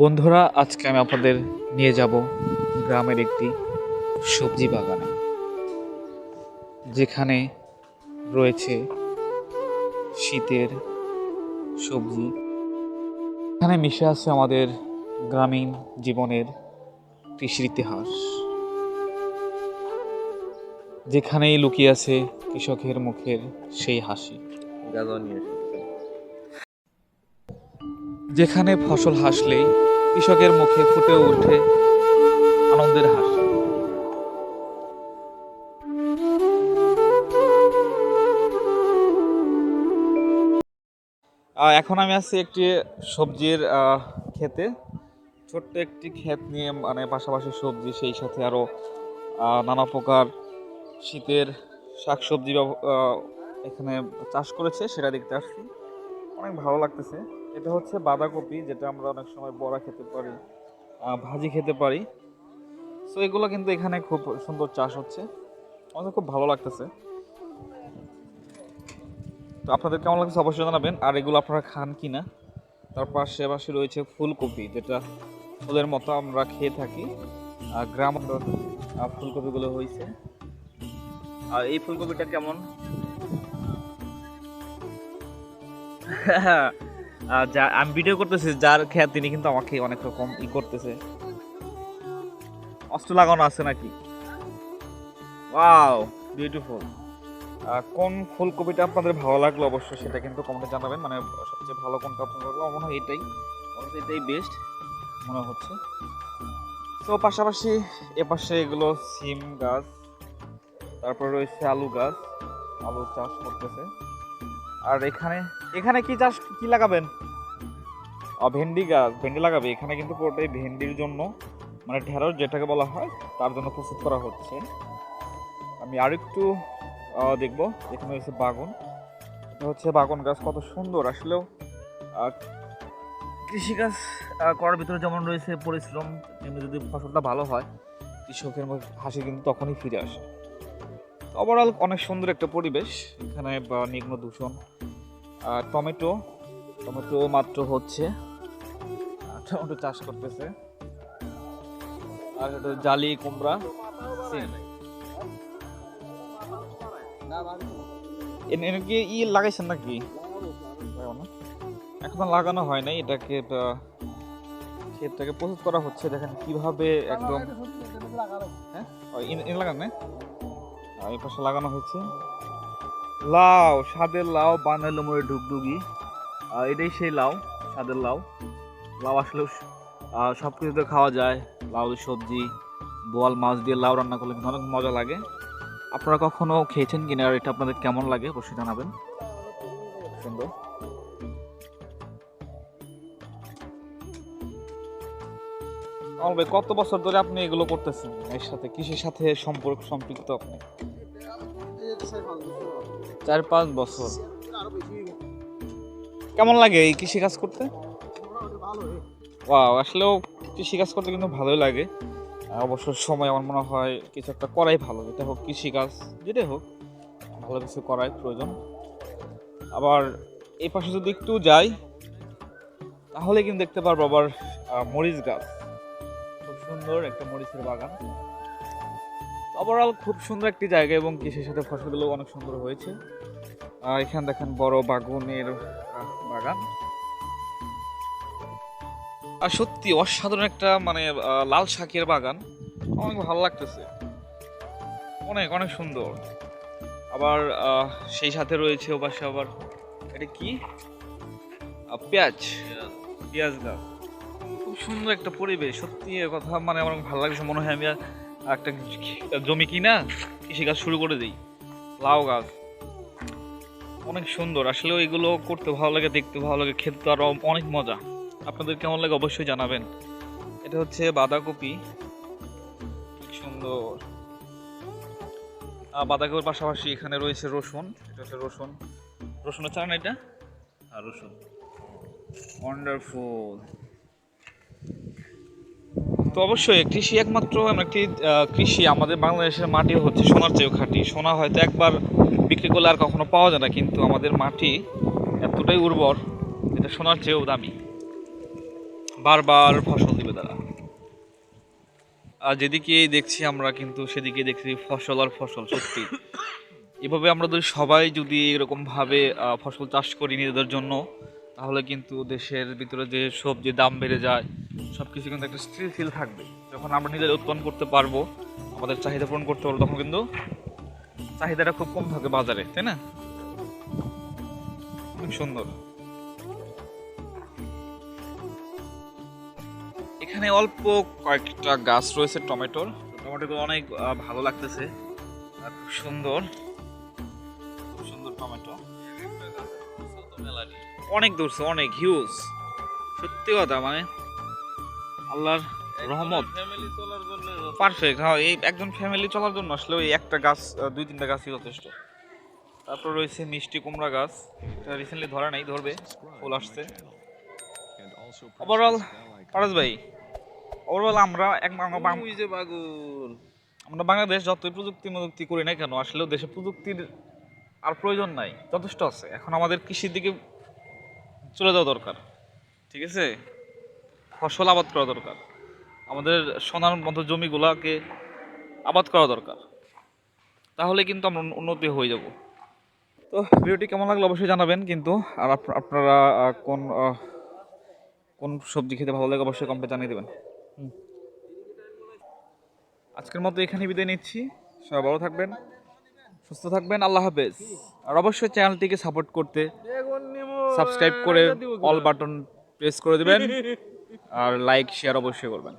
বন্ধুরা, আজকে আমি আপনাদের নিয়ে যাব গ্রামের একটি সবজি বাগানে, যেখানে রয়েছে শীতের সবজি। এখানে মিশে আছে আমাদের গ্রামীণ জীবনের কৃষির ইতিহাস, যেখানেই লুকিয়ে আছে কৃষকের মুখের সেই হাসি। যেখানে ফসল হাসলেই কৃষকের মুখে ফুটে ওঠে আনন্দের হাসি। এখন আমি আছি একটি সবজির ক্ষেতে ছোট্ট একটি ক্ষেত নিয়ে মানে পাশাপাশি সবজি, সেই সাথে আরও নানা প্রকার শীতের শাকসবজি এখানে চাষ করেছে, সেটা দেখতে আসছি। অনেক ভালো লাগতেছে। এটা হচ্ছে বাঁধাকপি, যেটা আমরা অনেক সময় বড়া খেতে পারি ভাজি খেতে পারি। সো এগুলো কিন্তু এখানে খুব সুন্দর চাষ হচ্ছে। আমাদের খুব ভালো লাগতেছে। তো আপনাদের কেমন লাগছে অবশ্যই জানাবেন। আর এগুলো আপনারা খান কি না তার পাশে পাশে রয়েছে ফুলকপি, যেটা ফুলের মতো আমরা খেয়ে থাকি। আর গ্রাম ফুলকপিগুলো হয়েছে। আর এই ফুলকপিটা কেমন? যা আমি ভিডিও করতেছি, যার খেয়াল তিনি কিন্তু আমাকে অনেক রকম ই করতেছে। অস্ত্র লাগানো আছে নাকি? ওয়াও বিউটিফুল কোন ফুলকপিটা আপনাদের ভালো লাগল অবশ্যই সেটা কিন্তু কমেন্টে জানাবেন। মানে সবচেয়ে ভালো কোনটা আপনার লাগল? মনে হয় এটাই। এটাই বেস্ট মনে হচ্ছে। তো পাশাপাশি এপাশে এগুলো সিম গাছ, তারপর রয়েছে আলু গাছ। আলু চাষ করতেছে। আর এখানে এখানে কি চাষ কি লাগাবেন? ভেন্ডি গাছ ভেন্ডি লাগাবে। এখানে কিন্তু পুরোটাই ভেন্ডির জন্য মানে ঢেঁড়স যেটাকে বলা হয় তার জন্য প্রস্তুত করা হচ্ছে। আমি আরেকটু আহ, দেখব। এখানে রয়েছে বাগুন। এটা হচ্ছে বাগুন গাছ কত সুন্দর। আসলেও কৃষিকাজ করার ভিতরে যেমন রয়েছে পরিশ্রম তেমনি যদি ফসলটা ভালো হয় কৃষকের হাসি কিন্তু তখনই ফিরে আসে। ওভারঅল অনেক সুন্দর একটা পরিবেশ। এখানে বা নিগ্ন দূষণ। আর টমেটো টমেটো মাত্র হচ্ছে। টমেটো চাষ করতেছে। আর এটা জালি কুমড়া কি ই লাগাইছেন নাকি? এখনও লাগানো হয় নাই। এটাকে ক্ষেতটাকে প্রস্তুত করা হচ্ছে। দেখেন কীভাবে একদম হ্যাঁ? লাগান এই পাশে লাগানো হয়েছে। লাউ স্বাদের লাউ বানাইলো মোড়ে ডুগডুগি এটাই সেই লাউ স্বাদের লাউ। লাউ আহ, সব কিছুতে খাওয়া যায়। লাউ সবজি বোয়াল মাছ দিয়ে লাউ রান্না করলে কিন্তু অনেক মজা লাগে। আপনারা কখনো খেয়েছেন কিনা আর এটা আপনাদের কেমন লাগে অবশ্যই জানাবেন। সুন্দর। কত বছর ধরে আপনি এগুলো করতেছেন? এর সাথে কৃষির সাথে সম্পর্ক সম্পৃক্ত আপনি? চার পাঁচ বছর। কেমন লাগে এই কৃষি কাজ করতে? ওয়াও আসলেও কৃষি কাজ করতে কিন্তু ভালোই লাগে। অবসর সময় আমার মনে হয় কিছু একটা করাই ভালো। যেটা হোক কৃষি কাজ যেটাই হোক ভালো কিছু করাই প্রয়োজন। আবার এই পাশে যদি একটু যাই তাহলে কিন্তু দেখতে পারব আবার মরিচ গাছ। খুব সুন্দর একটা মরিচের বাগান। ওভারঅল খুব সুন্দর একটি জায়গা এবং কৃষির সাথে ফসলগুলো অনেক সুন্দর হয়েছে। এখানে দেখেন বড় বাগুনের বাগান। আর সত্যি অসাধারণ একটা মানে লাল শাকের বাগান। অনেক ভালো লাগতেছে। অনেক অনেক সুন্দর। আবার সেই সাথে রয়েছে ওপাশে আবার, এটা কি? পেঁয়াজ। পেঁয়াজ গাছ। খুব সুন্দর একটা পরিবেশ। সত্যি কথা মানে আমার ভালো লাগছে। মনে হয় আমি আর একটা জমি কিনা, কৃষি কৃষিকাজ শুরু করে দিই। লাউ গাছ। অনেক সুন্দর। আসলে এগুলো করতে ভালো লাগে, দেখতে ভালো লাগে, খেতে তো আরও অনেক মজা। আপনাদের কেমন লাগে অবশ্যই জানাবেন। এটা হচ্ছে বাঁধাকপি। সুন্দর। বাঁধাকপির পাশাপাশি এখানে রয়েছে রসুন। এটা হচ্ছে রসুন। রসুনের চান এটা? আর রসুন। ওয়ান্ডারফুল তো অবশ্যই, কৃষি একমাত্র একটি কৃষি আমাদের বাংলাদেশের মাটি হচ্ছে সোনার চেয়েও খাঁটি। সোনা হয়তো একবার বিক্রি করলে আর কখনো পাওয়া যায় না, কিন্তু আমাদের মাটি এতটাই উর্বর যেটা সোনার চেয়েও দামি। বারবার ফসল দিবে তারা। আর যেদিকে দেখছি আমরা, কিন্তু সেদিকে দেখছি ফসল আর ফসল, সত্যি। এভাবে আমরা যদি সবাই যদি এরকম ভাবে ফসল চাষ করি নিজেদের জন্য, তাহলে কিন্তু দেশের ভিতরে যে সবজি দাম বেড়ে যায় সব কিছু কিন্তু একটা স্থিতিশীল থাকবে। যখন আমরা নিজেদের উৎপন্ন করতে পারব, আমাদের চাহিদা পূরণ করতে পারব, তখন কিন্তু চাহিদাটা খুব কম থাকে বাজারে, তাই না? খুব সুন্দর। এখানে অল্প কয়েকটা গাছ রয়েছে টমেটোর। টমেটোগুলো অনেক ভালো লাগতেছে, আর খুব সুন্দর। খুব সুন্দর টমেটো। অনেক দূরছে অনেক, হিউজ। সত্যি কথা মানে আল্লাহর রহমত। ফ্যামিলি চলার জন্য পারফেক্ট হ্যাঁ এই একজন ফ্যামিলি চলার জন্য আসলে ওই একটা গাছ দুই তিনটা গাছই যথেষ্ট। তারপর রয়েছে মিষ্টি কুমড়া গাছ এটা রিসেন্টলি ধরা নাই ধরবে ফুল আসছে। ওভারঅল পারাজ ভাই ওভারঅল আমরা এক আমরা বাংলাদেশ যতই প্রযুক্তি প্রযুক্তি করি না কেন আসলেও দেশে প্রযুক্তির আর প্রয়োজন নাই যথেষ্ট আছে। এখন আমাদের কৃষির দিকে চলে যাওয়া দরকার। ঠিক আছে? ফসল আবাদ করা দরকার। আমাদের সোনার মতো জমিগুলাকে আবাদ করা দরকার। তাহলে কিন্তু আমরা উন্নতি হয়ে যাব। তো ভিডিওটি কেমন লাগল অবশ্যই জানাবেন কিন্তু আর আপ- আপনারা কোন কোন সবজি খেতে ভালো লাগে অবশ্যই কমেন্টে জানিয়ে দেবেন। আজকের মতো এখানে বিদায় নিচ্ছি। সবাই ভালো থাকবেন সুস্থ থাকবেন আল্লাহ হাফেজ। আর অবশ্যই চ্যানেলটিকে সাপোর্ট করতে সাবস্ক্রাইব করে অল বাটন প্রেস করে দেবেন। আর লাইক শেয়ার অবশ্যই করবেন।